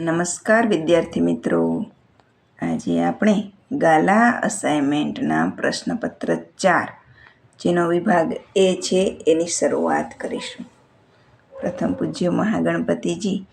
નમસ્કાર વિદ્યાર્થી મિત્રો. આજે આપણે ગાલા અસાઇનમેન્ટના પ્રશ્નપત્ર ચાર, જેનો વિભાગ એ છે, એની શરૂઆત કરીશું. પ્રથમ પૂજ્ય મહાગણપતિજી,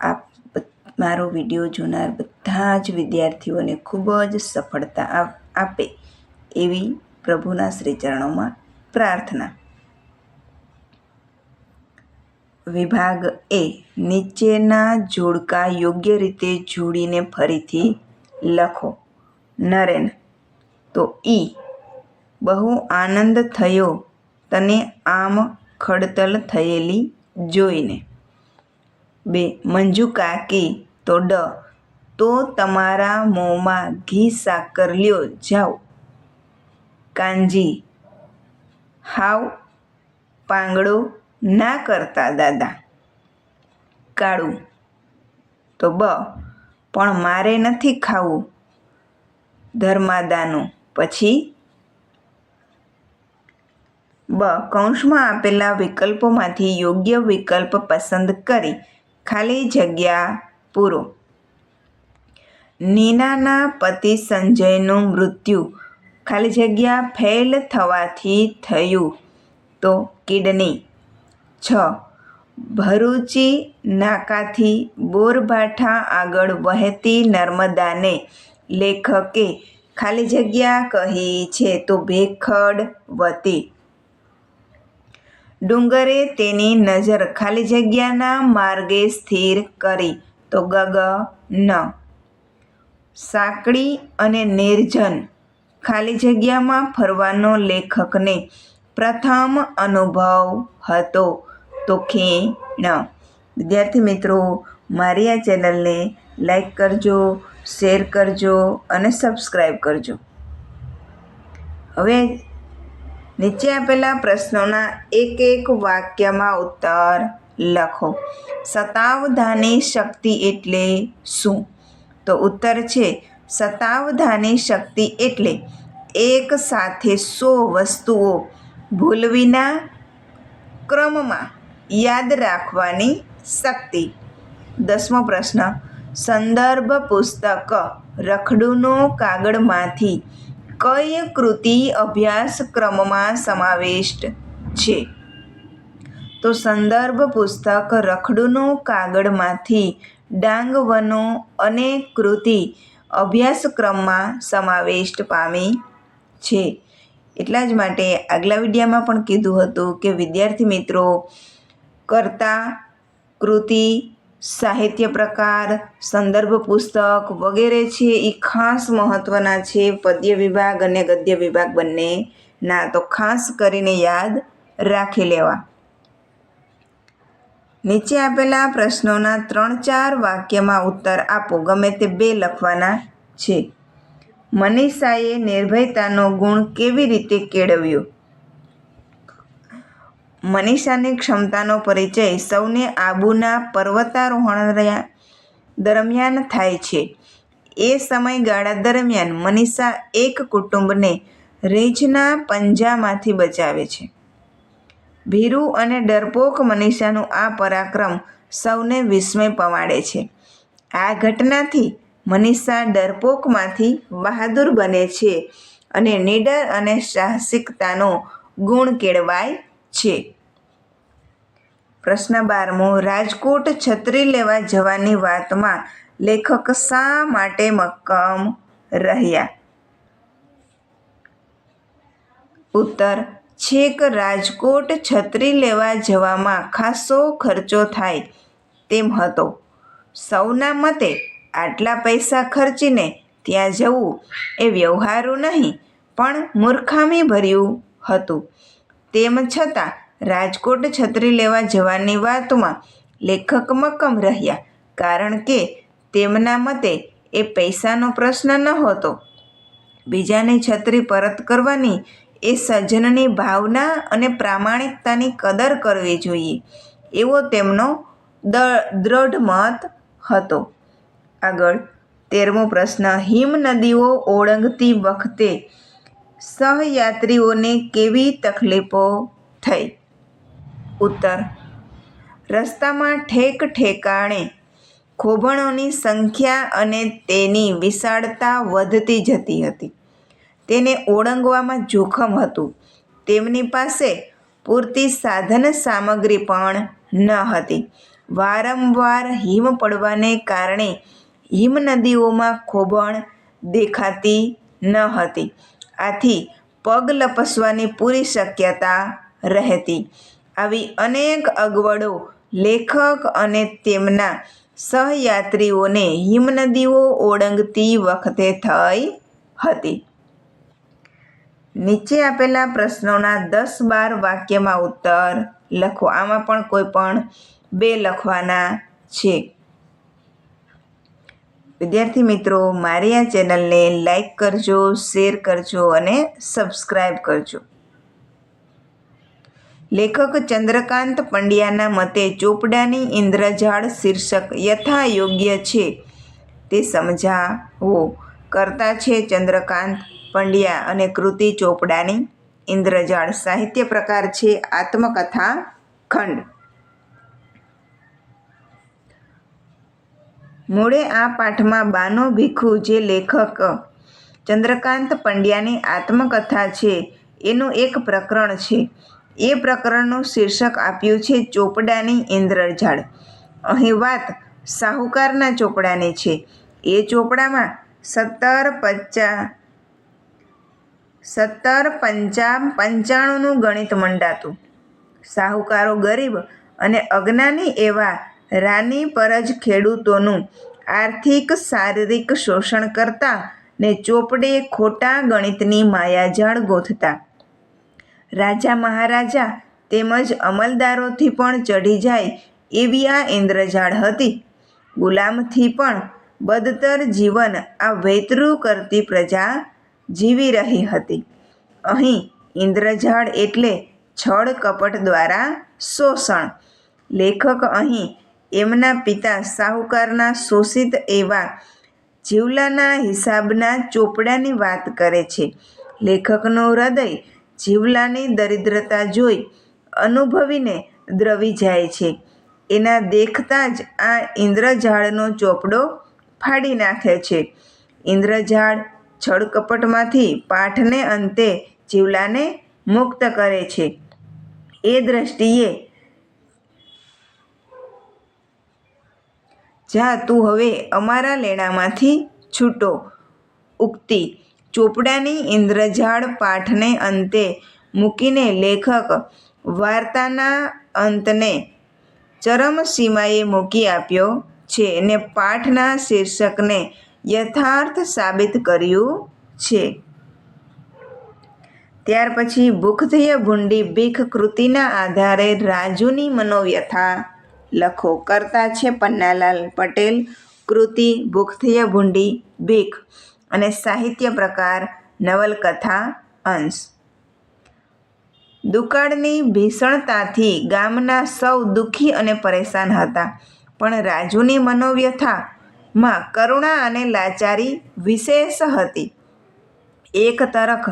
આપ મારો વીડિયો જોનાર બધા જ વિદ્યાર્થીઓને ખૂબ જ સફળતા આપ- એવી પ્રભુના શ્રીચરણોમાં પ્રાર્થના. વિભાગ એ નીચેના જોડકા યોગ્ય રીતે જોડીને ફરીથી લખો. નરેન, તો ઈ, બહુ આનંદ થયો તને આમ ખડતલ થયેલી જોઈને. બે, મંજુ કાકી, તો ડ, તો તમારા મોંમાં ઘી સાકર લ્યો, જાઓ. કાંજી હાવ, પાંગડો ના કરતા, દાદા. કાળું. તો બ, પણ મારે નથી ખાવું ધર્માદાનું. પછી? બ, કૌંસમાં આપેલા વિકલ્પોમાંથી યોગ્ય વિકલ્પ પસંદ કરી ખાલી જગ્યા પૂરો. નીનાના પતિ સંજયનું મૃત્યુ ખાલી જગ્યા ફેલ થવાથી થયું. તો કિડની. છ. ભરૂચી નાકાથી બોરભાઠા આગળ વહેતી નર્મદાને લેખકે ખાલી જગ્યા કહી છે તો ભેખડ વતી. ડુંગરે તેની નજર ખાલી જગ્યાના માર્ગે સ્થિર કરી તો ગગન સાંકડી અને નિર્જન ખાલી જગ્યામાં ફરવાનો લેખકને પ્રથમ અનુભવ હતો. તો ખીણ. વિદ્યાર્થી મિત્રો, મારી આ ચેનલને લાઈક કરજો, શેર કરજો અને સબસ્ક્રાઈબ કરજો. હવે નીચે આપેલા પ્રશ્નોના એક એક વાક્યમાં ઉત્તર લખો. સતાવધાની શક્તિ એટલે શું? તો ઉત્તર છે સતાવધાની શક્તિ એટલે એક સાથે સો વસ્તુઓ ભૂલવીના ક્રમમાં યાદ રાખવાની શક્તિ. દસમો પ્રશ્ન. સંદર્ભ પુસ્તક રખડુનો કાગળમાંથી કઈ કૃતિ અભ્યાસક્રમમાં સમાવિષ્ટ છે? તો સંદર્ભ પુસ્તક રખડુનો કાગળમાંથી ડાંગવનો અને કૃતિ અભ્યાસક્રમમાં સમાવિષ્ટ પામી છે. એટલા જ માટે આગલા વિડીયામાં પણ કીધું હતું કે વિદ્યાર્થી મિત્રો કર્તા, કૃતિ, સાહિત્ય પ્રકાર, સંદર્ભ પુસ્તક વગેરે છે એ ખાસ મહત્ત્વના છે પદ્ય વિભાગ અને ગદ્ય વિભાગ બંનેના. તો ખાસ કરીને યાદ રાખી લેવા. નીચે આપેલા પ્રશ્નોના ત્રણ ચાર વાક્યમાં ઉત્તર આપો. ગમે તે બે લખવાના છે. મનીષાએ નિર્ભયતાનો ગુણ કેવી રીતે કેળવ્યો? મનીષાની ક્ષમતાનો પરિચય સૌને આબુના પર્વતારોહણ દરમિયાન થાય છે. એ સમયગાળા દરમિયાન મનીષા એક કુટુંબને રીંછના પંજામાંથી બચાવે છે. ભીરુ અને ડરપોક મનીષાનું આ પરાક્રમ સૌને વિસ્મય પમાડે છે. આ ઘટનાથી મનીષા ડરપોકમાંથી બહાદુર બને છે અને નીડર અને સાહસિકતાનો ગુણ કેળવાય છે. પ્રશ્ન બારમો, રાજકોટ છત્રી લેવા જવાની વાતમાં લેખક શા માટે મક્કમ રહ્યા? ઉત્તર, છેક રાજકોટ છત્રી લેવા જવામાં ખાસો ખર્ચો થાય તેમ હતો. સૌના મતે આટલા પૈસા ખર્ચીને ત્યાં જવું એ વ્યવહારુ નહીં, પણ મૂર્ખામી ભર્યું હતું. તેમ છતાં રાજકોટ છત્રી લેવા જવાની વાતમાં લેખક મક્કમ રહ્યા કારણ કે તેમના મતે એ પૈસાનો પ્રશ્ન નહોતો. બીજાની છત્રી પરત કરવાની એ સજ્જનની ભાવના અને પ્રામાણિકતાની કદર કરવી જોઈએ એવો તેમનો દ દ્રઢ મત હતો. આગળ તેરમો પ્રશ્ન, હિમ નદીઓ ઓળંગતી વખતે સહયાત્રીઓને કેવી તકલીફો થઈ? ઉત્તર. રસ્તામાં ઠેક ઠેકાણે ખોભણોની સંખ્યા અને તેની વિશાળતા વધતી જતી હતી. તેને ઓળંગવામાં જોખમ હતું. તેમની પાસે પૂરતી સાધન સામગ્રી પણ ન હતી. વારંવાર હિમ પડવાને કારણે હિમનદીઓમાં ખોભણ દેખાતી ન હતી. આથી પગ લપસવાની પૂરી શક્યતા રહેતી. આવી અનેક અગવડો લેખક અને તેમના સહયાત્રીઓને હિમનદીઓ ઓળંગતી વખતે થઈ હતી. નીચે આપેલા પ્રશ્નોના દસ બાર વાક્યમાં ઉત્તર લખો. આમાં પણ કોઈ પણ બે લખવાના છે. વિદ્યાર્થી મિત્રો, મારી આ ચેનલને લાઈક કરજો શેર કરજો અને સબસ્ક્રાઈબ કરજો. લેખક ચંદ્રકાંત પંડ્યાના મતે ચોપડાની ઇન્દ્રજાળ શીર્ષક યથા યોગ્ય છે. તે સમજાવો. કરતા છે ચંદ્રકાંત પંડ્યા અને કૃતિ ચોપડાની ઇન્દ્રજાળ સાહિત્ય પ્રકાર છે આત્મકથા ખંડ. મૂળે આ પાઠમાં બાનો ભીખુ જે લેખક ચંદ્રકાંત પંડ્યાની આત્મકથા છે, એનું એક પ્રકરણ છે. એ પ્રકરણનું શીર્ષક આપ્યું છે ચોપડાની ઇન્દ્રજાળ. અહીં વાત સાહુકારના ચોપડાની છે. એ ચોપડામાં સત્તર પચા, સત્તર પંચા પંચાણુંનું ગણિત મંડાતું. સાહુકારો ગરીબ અને અજ્ઞાની એવા રાની પરજ ખેડૂતોનું આર્થિક, શારીરિક શોષણ કરતા ને ચોપડે ખોટા ગણિતની માયાજાળ ગોથતા. રાજા મહારાજા તેમજ અમલદારોથી પણ ચઢી જાય એવી આ ઇન્દ્રજાળ હતી. ગુલામથી પણ બદતર જીવન આ વૈતરું કરતી પ્રજા જીવી રહી હતી. અહીં ઇન્દ્રજાળ એટલે છળ કપટ દ્વારા શોષણ. લેખક અહીં એમના પિતા સાહુકારના શોષિત એવા જીવલાના હિસાબના ચોપડાની વાત કરે છે. લેખકનું હૃદય જીવલાની દરિદ્રતા જોઈ અનુભવીને દ્રવી જાય છે. એના દેખતા જ આ ઇન્દ્રજાળનો ચોપડો ફાડી નાખે છે. ઇન્દ્રજાળ છળકપટમાંથી પાઠને અંતે જીવલાને મુક્ત કરે છે. એ દ્રષ્ટિએ જા તું હવે અમારા લેણામાંથી છૂટો. ઉક્તિ, ચોપડાની ઇન્દ્રજાળ પાઠને અંતે મૂકીને લેખક વાર્તાના અંતને ચરમસીમાએ મૂકી આપ્યો છે ને પાઠના શીર્ષકને યથાર્થ સાબિત કર્યું છે. ત્યાર પછી ભૂખથીય ભૂંડી ભીખ કૃતિના આધારે રાજુની મનોવ્યથા લખો. કરતા છે પન્નાલાલ પટેલ, કૃતિ, ભૂખથીય ભૂંડી, ભીખ અને સાહિત્ય પ્રકાર, નવલકથા, અંશ. દુકાળની ભીષણતાથી ગામના સૌ દુઃખી અને પરેશાન હતા. પણ રાજુની મનોવ્યથામાં કરુણા અને લાચારી વિશેષ હતી. એક તરફ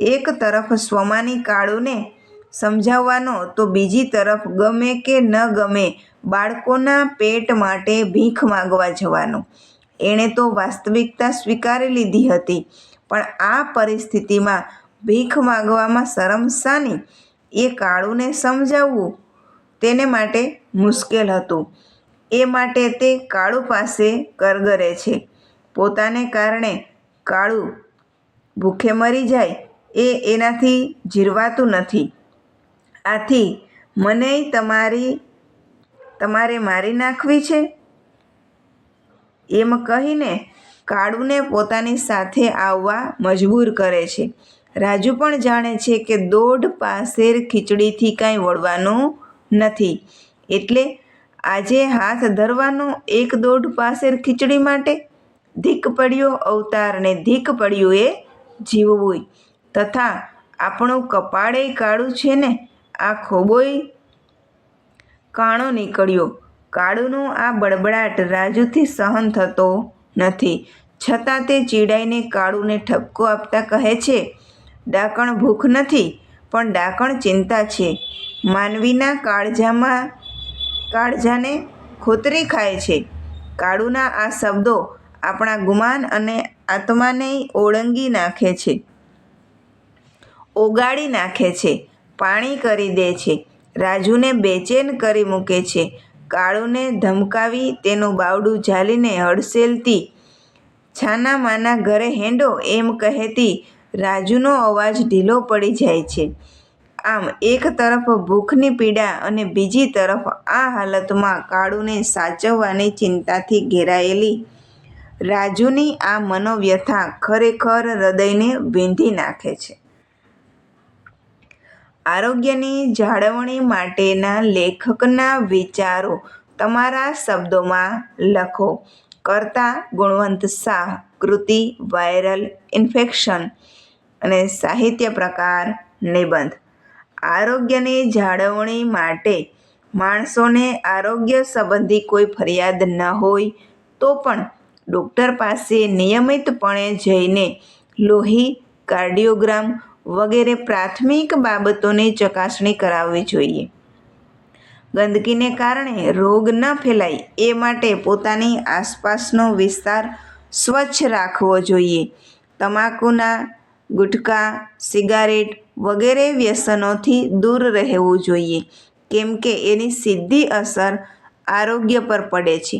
એક તરફ સ્વમાની કાળુને સમજાવવાનો તો બીજી તરફ ગમે કે ન ગમે બાળકોના પેટ માટે ભીખ માગવા જવાનો. એણે તો વાસ્તવિકતા સ્વીકારી લીધી હતી. પણ આ પરિસ્થિતિમાં ભીખ માગવામાં શરમ શાની? એ કાળુને સમજાવવું તેને માટે મુશ્કેલ હતું. એ માટે તે કાળુ પાસે કરગરે છે. પોતાને કારણે કાળુ ભૂખે મરી જાય એ એનાથી જીરવાતું નથી. આથી મને તમારી, તમારે મારી નાખવી છે? એમ કહીને કાળુને પોતાની સાથે આવવા મજબૂર કરે છે. રાજુ પણ જાણે છે કે દોઢ પાસેર ખીચડીથી કાંઈ વળવાનું નથી. એટલે આજે હાથ ધરવાનો એક દોઢ પાસેર ખીચડી માટે ધીક પડ્યો અવતારને ધીક પડ્યું એ જીવવું તથા આપણું કપાળે કાળું છે ને આ ખોબોય કાણો નીકળ્યો. કાળુનો આ બળબડાટ રાજુથી સહન થતો નથી. છતાં તે ચીડાઈને કાળુને ઠપકો આપતા કહે છે, ડાકણ ભૂખ નથી, પણ ડાકણ ચિંતા છે. માનવીના કાળજામાં, કાળજાને ખોતરી ખાય છે. કાળુના આ શબ્દો આપણા ગુમાન અને આત્માને ઓળંગી નાખે છે, ઓગાળી નાખે છે. પાણી કરી દે છે. રાજુને બેચેન કરી મૂકે છે. કાળુને ધમકાવી તેનું બાવડું ઝાલીને હડસેલતી છાના માના ઘરે હેંડો એમ કહેતી રાજુનો અવાજ ઢીલો પડી જાય છે. આમ એક તરફ ભૂખની પીડા અને બીજી તરફ આ હાલતમાં કાળુને સાચવવાની ચિંતાથી ઘેરાયેલી રાજુની આ મનોવ્યથા ખરેખર હૃદયને વીંધી નાખે છે. આરોગ્યની જાળવણી માટેના લેખકના વિચારો તમારા શબ્દોમાં લખો. કરતા ગુણવંત શાહ, કૃતિ વાયરલ ઇન્ફેક્શન અને સાહિત્ય પ્રકાર નિબંધ. આરોગ્યની જાળવણી માટે માણસોને આરોગ્ય સંબંધી કોઈ ફરિયાદ ન હોય તો પણ ડૉક્ટર પાસે નિયમિતપણે જઈને લોહી કાર્ડિયોગ્રામ વગેરે પ્રાથમિક બાબતોની ચકાસણી કરાવવી જોઈએ. ગંદકીને કારણે રોગ ન ફેલાય એ માટે પોતાની આસપાસનો વિસ્તાર સ્વચ્છ રાખવો જોઈએ. તમાકુના, ગુટકા, સિગારેટ વગેરે વ્યસનોથી દૂર રહેવું જોઈએ, કેમ કે એની સીધી અસર આરોગ્ય પર પડે છે.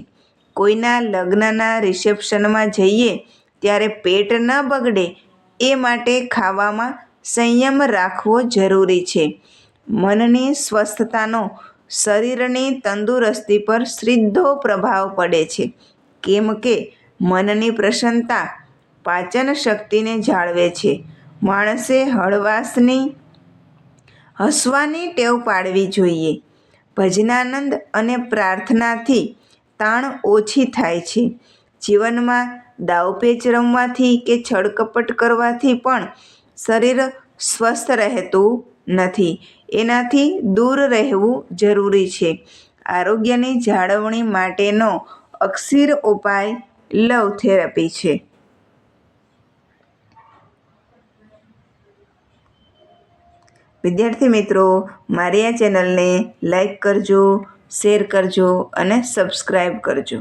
કોઈના લગ્નના રિસેપ્શનમાં જઈએ ત્યારે પેટ ન બગડે એ માટે ખાવામાં સંયમ રાખવો જરૂરી છે. મનની સ્વસ્થતાનો શરીરની તંદુરસ્તી પર સીધો પ્રભાવ પડે છે. કેમ કે મનની પ્રસન્નતા પાચન શક્તિને જાળવે છે. માણસે હળવાશની, હસવાની ટેવ પાડવી જોઈએ. ભજનાનંદ અને પ્રાર્થનાથી તાણ ઓછી થાય છે. જીવનમાં દાવપેચ રમવાથી કે છળકપટ કરવાથી પણ શરીર સ્વસ્થ રહેતું નથી. એનાથી દૂર રહેવું જરૂરી છે. આરોગ્યની જાળવણી માટેનો અક્ષીર ઉપાય લવ થેરપી છે. વિદ્યાર્થી મિત્રો, મારી આ ચેનલને લાઈક કરજો, શેર કરજો અને સબસ્ક્રાઈબ કરજો.